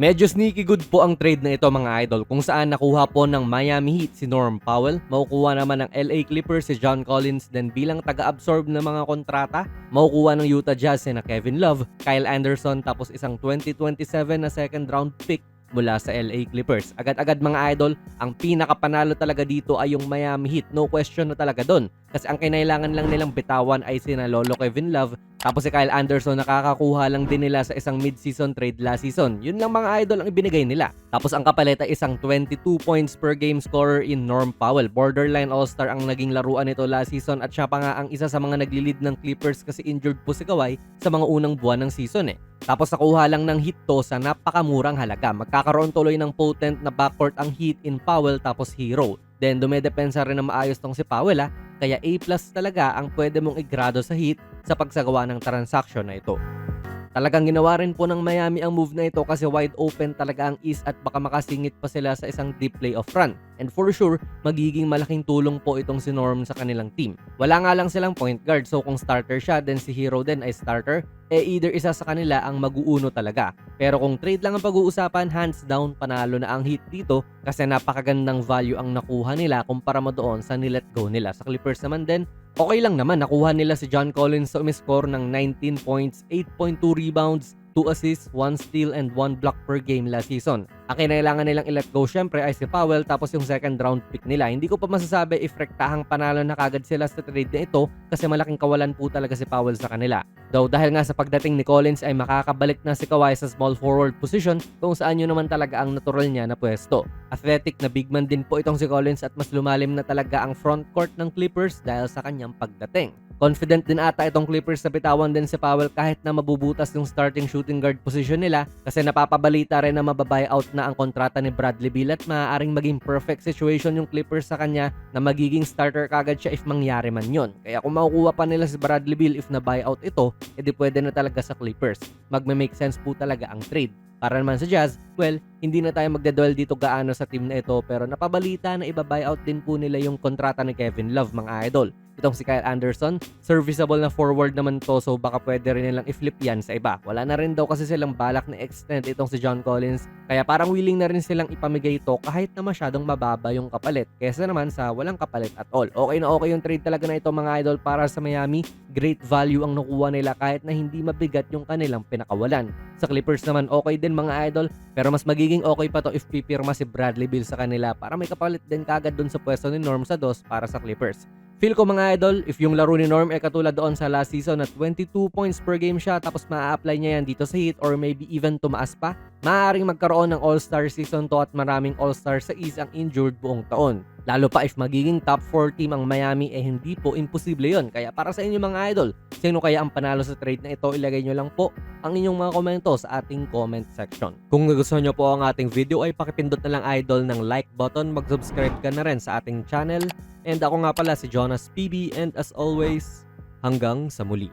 Medyo sneaky good po ang trade na ito mga idol kung saan nakuha po ng Miami Heat si Norm Powell, makukuha naman ng LA Clippers si John Collins then bilang taga-absorb ng mga kontrata, makukuha ng Utah Jazz si na Kevin Love, Kyle Anderson tapos isang 2027 na second round pick mula sa LA Clippers. Agad-agad mga idol, ang pinakapanalo talaga dito ay yung Miami Heat. No question na talaga doon. Kasi ang kinailangan lang nilang bitawan ay sina Lolo Kevin Love tapos si Kyle Anderson nakakakuha lang din nila sa isang mid-season trade last season. Yun lang mga idol ang ibinigay nila. Tapos ang kapalit ay isang 22 points per game scorer in Norm Powell. Borderline All-Star ang naging laruan nito last season at siya pa nga ang isa sa mga nagli-lead ng Clippers kasi injured po si Kawhi sa mga unang buwan ng season eh. Tapos nakuha lang ng hit to sa napakamurang halaga. Magkakaroon tuloy ng potent na backcourt ang Heat in Powell tapos Hero. Then dumedepensa rin na maayos tong si Powell ha. Kaya A talaga ang pwede mong igrado sa Heat sa pagsagawa ng transaction na ito. Talagang ginawa rin po ng Miami ang move na ito kasi wide open talaga ang East at baka makasingit pa sila sa isang deep playoff run. And for sure, magiging malaking tulong po itong si Norm sa kanilang team. Wala nga lang silang point guard so kung starter siya then si Hero din ay starter, eh either isa sa kanila ang mag-uuno talaga. Pero kung trade lang ang pag-uusapan, hands down panalo na ang Heat dito kasi napakagandang value ang nakuha nila kumpara mo doon sa nilet go nila. Sa Clippers naman din, Okay lang naman, nakuha nila si John Collins sa umiscore ng 19 points, 8.2 rebounds, 2 assists, 1 steal, and 1 block per game last season. Ang kinailangan nilang i-let go syempre ay si Powell tapos yung second round pick nila. Hindi ko pa masasabi if rektahang panalo na kagad sila sa trade na ito kasi malaking kawalan po talaga si Powell sa kanila. Though dahil nga sa pagdating ni Collins ay makakabalik na si Kawhi sa small forward position kung saan yun naman talaga ang natural niya na pwesto. Athletic na big man din po itong si Collins at mas lumalim na talaga ang front court ng Clippers dahil sa kanyang pagdating. Confident din ata itong Clippers na bitawan din si Powell kahit na mabubutas yung starting shooting guard position nila kasi napapabalita rin na mababuy out na ang kontrata ni Bradley Beal at maaaring maging perfect situation yung Clippers sa kanya na magiging starter kagad siya if mangyari man yon. Kaya kung makukuha pa nila si Bradley Beal if na buyout ito, edi pwede na talaga sa Clippers. Magme-make sense po talaga ang trade. Para naman sa Jazz, well, hindi na tayo magdadwell dito gaano sa team na ito pero napabalita na iba-buyout din po nila yung kontrata ni Kevin Love mga idol. Itong si Kyle Anderson, serviceable na forward naman to so baka pwede rin nilang i-flip yan sa iba. Wala na rin daw kasi silang balak na extend itong si John Collins kaya parang willing na rin silang ipamigay ito kahit na masyadong mababa yung kapalit kesa naman sa walang kapalit at all. Okay na okay yung trade talaga na ito mga idol para sa Miami. Great value ang nakuha nila kahit na hindi mabigat yung kanilang pinakawalan. Sa Clippers naman okay din mga idol pero mas magiging okay pa to if pipirma si Bradley Beal sa kanila para may kapalit din kagad dun sa pwesto ni Norm sa dos para sa Clippers. Feel ko mga idol, if yung laro ni Norm ay katulad doon sa last season na 22 points per game siya tapos maa-apply niya yan dito sa Heat or maybe even tumaas pa, maaaring magkaroon ng All-Star season to at maraming All-Star sa East ang injured buong taon. Lalo pa if magiging top 4 team ang Miami eh hindi po imposible yon. Kaya para sa inyo mga idol, sino kaya ang panalo sa trade na ito? Ilagay nyo lang po ang inyong mga komento sa ating comment section. Kung nagustuhan nyo po ang ating video ay pakipindot na lang idol ng like button, mag-subscribe ka na rin sa ating channel. And ako nga pala si Jonas PB and as always, hanggang sa muli.